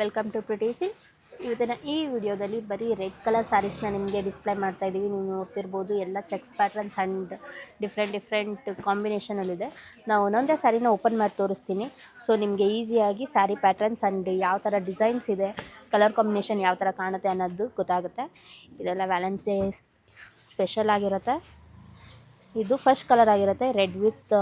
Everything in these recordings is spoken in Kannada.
ವೆಲ್ಕಮ್ ಟು ಪ್ರಿಟೀಸಿಂಗ್ಸ್ ಇವತ್ತಿನ ಈ ವಿಡಿಯೋದಲ್ಲಿ ಬರೀ ರೆಡ್ ಕಲರ್ ಸ್ಯಾರೀಸ್ನ ನಿಮಗೆ ಡಿಸ್ಪ್ಲೇ ಮಾಡ್ತಾ ಇದ್ದೀವಿ. ನೀವು ನೋಡ್ತಿರ್ಬೋದು ಎಲ್ಲ checks patterns and different different ಕಾಂಬಿನೇಷನಲ್ಲಿದೆ ನಾವು ಒಂದೊಂದೇ ಸ್ಯಾರಿನ ಓಪನ್ ಮಾಡಿ ತೋರಿಸ್ತೀನಿ. ಸೊ ನಿಮಗೆ ಈಸಿಯಾಗಿ ಸ್ಯಾರಿ ಪ್ಯಾಟ್ರನ್ಸ್ ಆ್ಯಂಡ್ ಯಾವ ಥರ ಡಿಸೈನ್ಸ್ ಇದೆ ಕಲರ್ ಕಾಂಬಿನೇಷನ್ ಯಾವ ಥರ ಕಾಣುತ್ತೆ ಅನ್ನೋದು ಗೊತ್ತಾಗುತ್ತೆ. ಇದೆಲ್ಲ ವ್ಯಾಲೆನ್ಸ್ ಡೇ ಸ್ಪೆಷಲ್ ಆಗಿರುತ್ತೆ. ಇದು ಫಸ್ಟ್ ಕಲರ್ ಆಗಿರುತ್ತೆ ರೆಡ್ ವಿತ್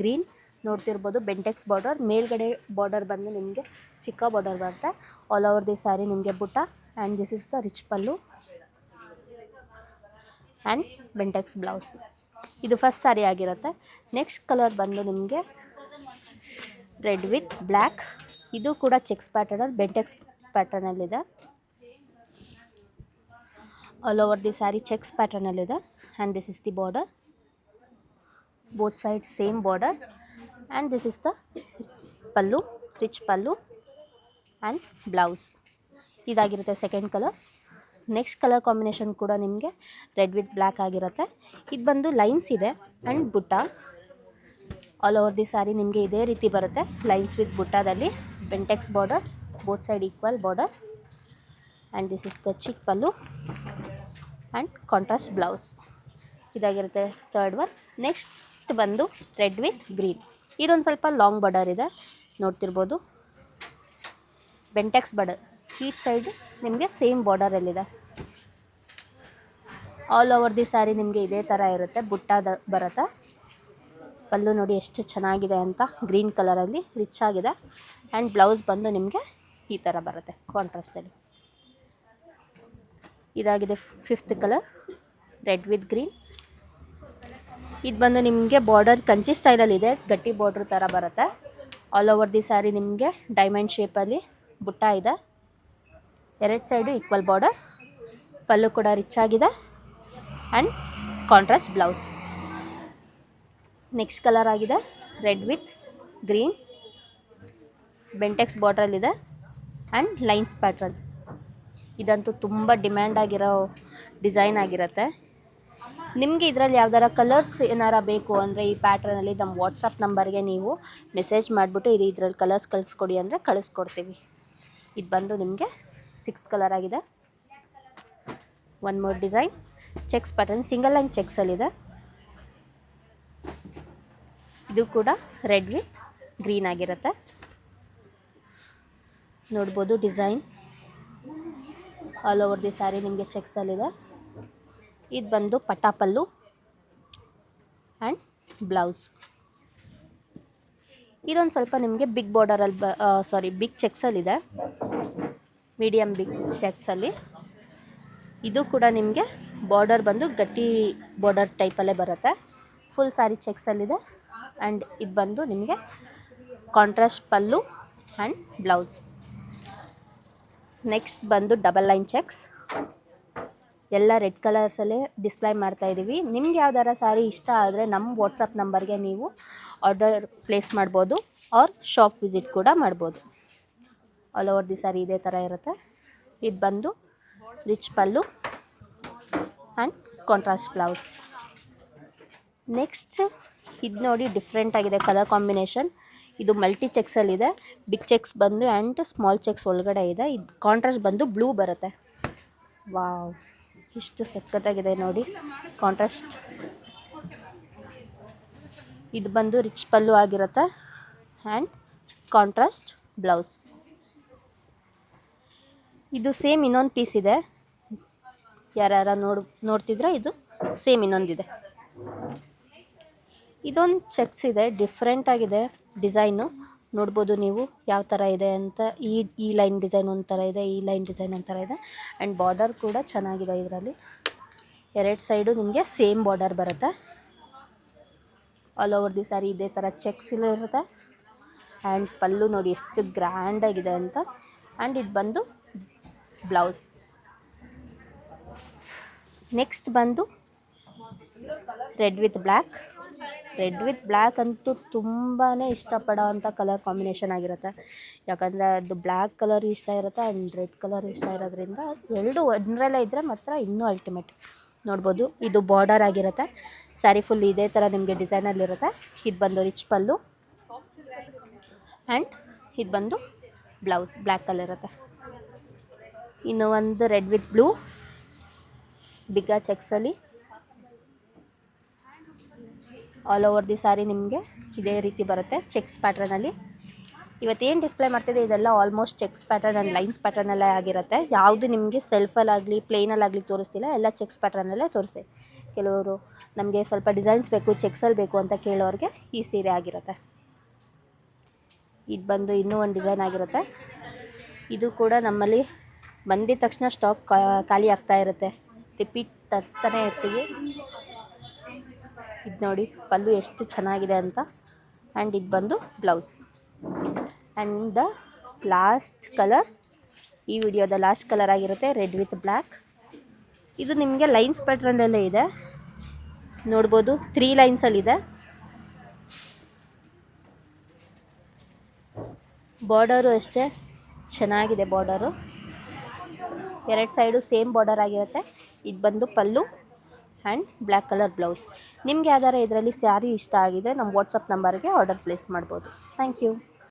ಗ್ರೀನ್ ನೋಡ್ತಿರ್ಬೋದು. ಬೆಂಟೆಕ್ಸ್ ಬಾರ್ಡರ್ ಮೇಲ್ಗಡೆ ಬಾರ್ಡರ್ ಬಂದು ನಿಮಗೆ ಚಿಕ್ಕ ಬಾರ್ಡರ್ ಬರುತ್ತೆ. ಆಲ್ ಓವರ್ ದಿ ಸ್ಯಾರಿ ನಿಮಗೆ ಬುಟ್ಟ and this is the rich pallu and Bentex blouse ಇದು ಫಸ್ಟ್ ಸ್ಯಾರಿ ಆಗಿರುತ್ತೆ. ನೆಕ್ಸ್ಟ್ ಕಲರ್ ಬಂದು ನಿಮಗೆ ರೆಡ್ ವಿತ್ ಬ್ಲ್ಯಾಕ್ ಇದು ಕೂಡ ಚೆಕ್ಸ್ ಪ್ಯಾಟರ್ನಲ್ಲಿ Bentex ಪ್ಯಾಟರ್ನಲ್ಲಿದೆ all over the sari checks ಪ್ಯಾಟರ್ನಲ್ಲಿದೆ and this is the border both side same border. And this is the pallu rich pallu and blouse ಇದಾಗಿರುತ್ತೆ second colour next colour combination ಕೂಡ ನಿಮಗೆ ರೆಡ್ ವಿತ್ ಬ್ಲ್ಯಾಕ್ ಆಗಿರುತ್ತೆ. ಇದು ಬಂದು ಲೈನ್ಸ್ ಇದೆ ಆ್ಯಂಡ್ ಬುಟ್ಟ. ಆಲ್ ಓವರ್ ದಿ ಸ್ಯಾರಿ ನಿಮಗೆ ಇದೇ ರೀತಿ ಬರುತ್ತೆ. Lines with ಬುಟ್ಟಾದಲ್ಲಿ Bentex border both side equal border and this is the chic pallu and contrast blouse ಇದಾಗಿರುತ್ತೆ ಥರ್ಡ್ ಒನ್ ನೆಕ್ಸ್ಟ್ ಬಂದು ರೆಡ್ ವಿತ್ ಗ್ರೀನ್ ಇದೊಂದು ಸ್ವಲ್ಪ ಲಾಂಗ್ ಬಾರ್ಡರ್ ಇದೆ. ನೋಡ್ತಿರ್ಬೋದು. ಬೆಂಟೆಕ್ಸ್ ಬಾರ್ಡರ್ ಈಚ್ ಸೈಡ್ ನಿಮಗೆ ಸೇಮ್ ಬಾರ್ಡರಲ್ಲಿದೆ ಆಲ್ ಓವರ್ ದಿ ಸ್ಯಾರಿ ನಿಮಗೆ ಇದೇ ಥರ ಇರುತ್ತೆ. ಬುಟ್ಟಾದ ಬರುತ್ತೆ. ಪಲ್ಲು ನೋಡಿ ಎಷ್ಟು ಚೆನ್ನಾಗಿದೆ ಅಂತ. ಗ್ರೀನ್ ಕಲರಲ್ಲಿ ರಿಚ್ ಆಗಿದೆ. ಆ್ಯಂಡ್ ಬ್ಲೌಸ್ ಬಂದು ನಿಮಗೆ ಈ ಥರ ಬರುತ್ತೆ ಕಾಂಟ್ರಾಸ್ಟಲ್ಲಿ ಇದಾಗಿದೆ fifth colour red with green ಇದು ಬಂದು ನಿಮಗೆ ಬಾರ್ಡರ್ ಕಂಚಿ ಸ್ಟೈಲಲ್ಲಿದೆ ಗಟ್ಟಿ ಬಾರ್ಡ್ರ್ ಥರ ಬರುತ್ತೆ. ಆಲ್ ಓವರ್ ದಿ ಸ್ಯಾರಿ ನಿಮಗೆ ಡೈಮಂಡ್ ಶೇಪಲ್ಲಿ ಬುಟ್ಟ ಇದೆ. ಎರಡು ಸೈಡು ಈಕ್ವಲ್ ಬಾರ್ಡರ್ ಪಲ್ಲು ಕೂಡ ರಿಚ್ ಆಗಿದೆ. And contrast blouse next colour ಆಗಿದೆ. ರೆಡ್ ವಿತ್ ಗ್ರೀನ್ ಬೆಂಟೆಕ್ಸ್ ಬಾರ್ಡ್ರಲ್ಲಿದೆ ಆ್ಯಂಡ್ ಲೈನ್ಸ್ ಪ್ಯಾಟ್ರಲ್ ಇದಂತೂ ತುಂಬ ಡಿಮ್ಯಾಂಡ್ ಆಗಿರೋ ಡಿಸೈನ್ ಆಗಿರುತ್ತೆ. ನಿಮಗೆ ಇದರಲ್ಲಿ ಯಾವ್ದಾರ ಕಲರ್ಸ್ ಏನಾರ ಬೇಕು ಅಂದರೆ ಈ ಪ್ಯಾಟ್ರನಲ್ಲಿ ನಮ್ಮ ವಾಟ್ಸಪ್ ನಂಬರ್ಗೆ ನೀವು ಮೆಸೇಜ್ ಮಾಡಿಬಿಟ್ಟು ಇದು ಇದರಲ್ಲಿ ಕಲರ್ಸ್ ಕಳಿಸ್ಕೊಡಿ ಅಂದರೆ ಕಳಿಸ್ಕೊಡ್ತೀವಿ. ಇದು ಬಂದು ನಿಮಗೆ ಸಿಕ್ಸ್ ಕಲರ್ ಆಗಿದೆ. One more design checks pattern single line ಚೆಕ್ಸಲ್ಲಿದೆ ಇದು. ಕೂಡ ರೆಡ್ ವಿತ್ ಗ್ರೀನ್ ಆಗಿರುತ್ತೆ. ನೋಡ್ಬೋದು design all over the sari ನಿಮಗೆ ಚೆಕ್ಸಲ್ಲಿದೆ ಇದು ಬಂದು ಪಟಾಪಲ್ಲು ಆ್ಯಂಡ್ ಬ್ಲೌಸ್. ಇದೊಂದು ಸ್ವಲ್ಪ ನಿಮಗೆ ಬಿಗ್ ಬಾರ್ಡರಲ್ಲಿ ಬ ಸಾರಿ ಬಿಗ್ ಚೆಕ್ಸಲ್ಲಿದೆ ಮೀಡಿಯಮ್ ಬಿಗ್ ಚೆಕ್ಸಲ್ಲಿ ಇದು ಕೂಡ ನಿಮಗೆ ಬಾರ್ಡರ್ ಬಂದು ಗಟ್ಟಿ ಬಾರ್ಡರ್ ಟೈಪಲ್ಲೇ ಬರುತ್ತೆ. ಫುಲ್ ಸಾರಿ ಚೆಕ್ಸಲ್ಲಿದೆ ಆ್ಯಂಡ್ ಇದು. ಬಂದು ನಿಮಗೆ contrast pallu and blouse. Next ಬಂದು ಡಬಲ್ ಲೈನ್ ಚೆಕ್ಸ್ ಎಲ್ಲ ರೆಡ್ ಕಲರ್ಸಲ್ಲೇ ಡಿಸ್ಪ್ಲೇ ಮಾಡ್ತಾ ಇದ್ದೀವಿ. ನಿಮ್ಗೆ ಯಾವ್ದಾರ ಸಾರಿ ಇಷ್ಟ ಆದರೆ ನಮ್ಮ ವಾಟ್ಸಪ್ ನಂಬರ್ಗೆ ನೀವು ಆರ್ಡರ್ ಪ್ಲೇಸ್ ಮಾಡ್ಬೋದು ಆರ್ ಶಾಪ್ ವಿಸಿಟ್ ಕೂಡ ಮಾಡ್ಬೋದು. ಆಲ್ ಓವರ್ ದಿ ಸಾರಿ ಇದೇ ಥರ ಇರುತ್ತೆ. ಇದು ಬಂದು rich pallu and contrast blouse next ಇದು ನೋಡಿ ಡಿಫ್ರೆಂಟ್ ಆಗಿದೆ ಕಲರ್ ಕಾಂಬಿನೇಷನ್ ಇದು ಮಲ್ಟಿ ಚೆಕ್ಸಲ್ಲಿದೆ ಬಿಗ್ ಚೆಕ್ಸ್ ಬಂದು ಆ್ಯಂಡ್ ಸ್ಮಾಲ್ ಚೆಕ್ಸ್ ಒಳಗಡೆ ಇದೆ. ಇದು ಕಾಂಟ್ರಾಸ್ಟ್ ಬಂದು ಬ್ಲೂ ಬರುತ್ತೆ. ವಾವ್ ಇಷ್ಟು ಸಖತ್ತಾಗಿದೆ ನೋಡಿ. ಕಾಂಟ್ರಾಸ್ಟ್ ಇದು ಬಂದು ರಿಚ್ ಪಲ್ಲು ಆಗಿರುತ್ತೆ. ಆ್ಯಂಡ್ ಕಾಂಟ್ರಾಸ್ಟ್ ಬ್ಲೌಸ್ ಇದು ಸೇಮ್ ಇನ್ನೊಂದು ಪೀಸ್ ಇದೆ. ಯಾರ್ಯಾರ ನೋಡ್, ನೋಡ್ತಿದ್ರೆ ಇದು? ಸೇಮ್ ಇನ್ನೊಂದಿದೆ ಇದೊಂದು ಚೆಕ್ಸ್ ಇದೆ ಡಿಫ್ರೆಂಟಾಗಿದೆ ಡಿಸೈನು ನೋಡ್ಬೋದು ನೀವು ಯಾವ ಥರ ಇದೆ ಅಂತ, ಈ ಈ ಲೈನ್ ಡಿಸೈನ್ ಒಂಥರ ಇದೆ, ಈ ಲೈನ್ ಡಿಸೈನ್ ಒಂಥರ ಇದೆ. ಆ್ಯಂಡ್ ಬಾರ್ಡರ್ ಕೂಡ ಚೆನ್ನಾಗಿದೆ ಇದರಲ್ಲಿ. ಎರಡು ಸೈಡು ನಿಮಗೆ ಸೇಮ್ ಬಾರ್ಡರ್ ಬರುತ್ತೆ. ಆಲ್ ಓವರ್ ದಿ ಸ್ಯಾರಿ ಇದೇ ಥರ ಚೆಕ್ಸಿನೂ ಇರುತ್ತೆ. ಆ್ಯಂಡ್ ಪಲ್ಲು ನೋಡಿ ಎಷ್ಟು ಗ್ರ್ಯಾಂಡಾಗಿದೆ ಅಂತ. ಆ್ಯಂಡ್ ಇದು ಬಂದು ಬ್ಲೌಸ್ ನೆಕ್ಸ್ಟ್ ಬಂದು red with black red with black ಅಂತೂ ತುಂಬಾ ಇಷ್ಟಪಡೋ ಅಂಥ ಕಲರ್ ಕಾಂಬಿನೇಷನ್ ಆಗಿರುತ್ತೆ. ಯಾಕಂದರೆ ಅದು ಬ್ಲ್ಯಾಕ್ ಕಲರ್ ಇಷ್ಟ ಇರುತ್ತೆ ಆ್ಯಂಡ್ ರೆಡ್ ಕಲರ್ ಇಷ್ಟ ಇರೋದ್ರಿಂದ ಎರಡು ಒಂದರಲ್ಲೇ ಇದ್ದರೆ ಮಾತ್ರ ಇನ್ನೂ ಅಲ್ಟಿಮೇಟ್ ನೋಡ್ಬೋದು, ಇದು ಬಾರ್ಡರ್ ಆಗಿರುತ್ತೆ. ಸ್ಯಾರಿ ಫುಲ್ ಇದೇ ಥರ ನಿಮಗೆ ಡಿಸೈನಲ್ಲಿರುತ್ತೆ ಇದು ಬಂದು ರಿಚ್ ಪಲ್ಲು ಆ್ಯಂಡ್ ಇದು ಬಂದು ಬ್ಲೌಸ್ ಬ್ಲ್ಯಾಕ್ ಕಲರ್ ಇರುತ್ತೆ. ಇನ್ನು ಒಂದು ರೆಡ್ ವಿತ್ ಬ್ಲೂ. ಬಿಗ್ಗ ಚೆಕ್ಸಲ್ಲಿ ಆಲ್ ಓವರ್ ದಿ ಸಾರಿ ನಿಮಗೆ ಇದೇ ರೀತಿ ಬರುತ್ತೆ ಚೆಕ್ಸ್ ಪ್ಯಾಟ್ರನಲ್ಲಿ ಇವತ್ತೇನು ಡಿಸ್ಪ್ಲೇ ಮಾಡ್ತಿದೆ ಇದೆಲ್ಲ almost checks pattern and lines ಪ್ಯಾಟ್ರನಲ್ಲೇ ಆಗಿರುತ್ತೆ. ಯಾವುದು ನಿಮಗೆ ಸೆಲ್ಫಲ್ಲಾಗಲಿ ಪ್ಲೇನಲ್ಲಾಗಲಿ ತೋರಿಸ್ತಿಲ್ಲ, ಎಲ್ಲ ಚೆಕ್ಸ್ ಪ್ಯಾಟರ್ನಲ್ಲೇ ತೋರಿಸಿ. ಕೆಲವರು ನಮಗೆ ಸ್ವಲ್ಪ ಡಿಸೈನ್ಸ್ ಬೇಕು ಚೆಕ್ಸಲ್ಲಿ ಬೇಕು ಅಂತ ಕೇಳೋರಿಗೆ ಈ ಸೀರೆ ಆಗಿರುತ್ತೆ. ಇದು ಬಂದು ಇನ್ನೂ ಒಂದು ಡಿಸೈನ್ ಆಗಿರುತ್ತೆ. ಇದು ಕೂಡ ನಮ್ಮಲ್ಲಿ ಬಂದಿದ ತಕ್ಷಣ ಸ್ಟಾಕ್ ಖಾಲಿ ಆಗ್ತಾ ಇರುತ್ತೆ. ರಿಪೀಟ್ ತರಿಸ್ತಾನೆ ಇರ್ತೀವಿ. ಇದು ನೋಡಿ, ಪಲ್ಲು ಎಷ್ಟು ಚೆನ್ನಾಗಿದೆ ಅಂತ. ಆ್ಯಂಡ್ ಇದು ಬಂದು blouse and the last colour ಈ ವಿಡಿಯೋದ ಲಾಸ್ಟ್ ಕಲರ್ ಆಗಿರುತ್ತೆ ರೆಡ್ ವಿತ್ ಬ್ಲ್ಯಾಕ್ ಇದು ನಿಮಗೆ ಲೈನ್ಸ್ ಪ್ಯಾಟ್ರನಲ್ಲೇ ಇದೆ. ನೋಡ್ಬೋದು ತ್ರೀ ಲೈನ್ಸಲ್ಲಿದೆ ಬಾರ್ಡರು ಅಷ್ಟೇ, ಚೆನ್ನಾಗಿದೆ ಬಾರ್ಡರು ಎರಡು ಸೈಡು ಸೇಮ್ ಬಾರ್ಡರ್ ಆಗಿರುತ್ತೆ. ಇದು ಬಂದು pallu. And black colour blouse. ನಿಮಗೆ ಯಾವ್ದಾರ ಇದರಲ್ಲಿ ಸ್ಯಾರಿ ಇಷ್ಟ ಆಗಿದೆ ನಮ್ಮ ವಾಟ್ಸಪ್ ನಂಬರ್ಗೆ ಆರ್ಡರ್ ಪ್ಲೇಸ್ ಮಾಡ್ಬೋದು. Thank you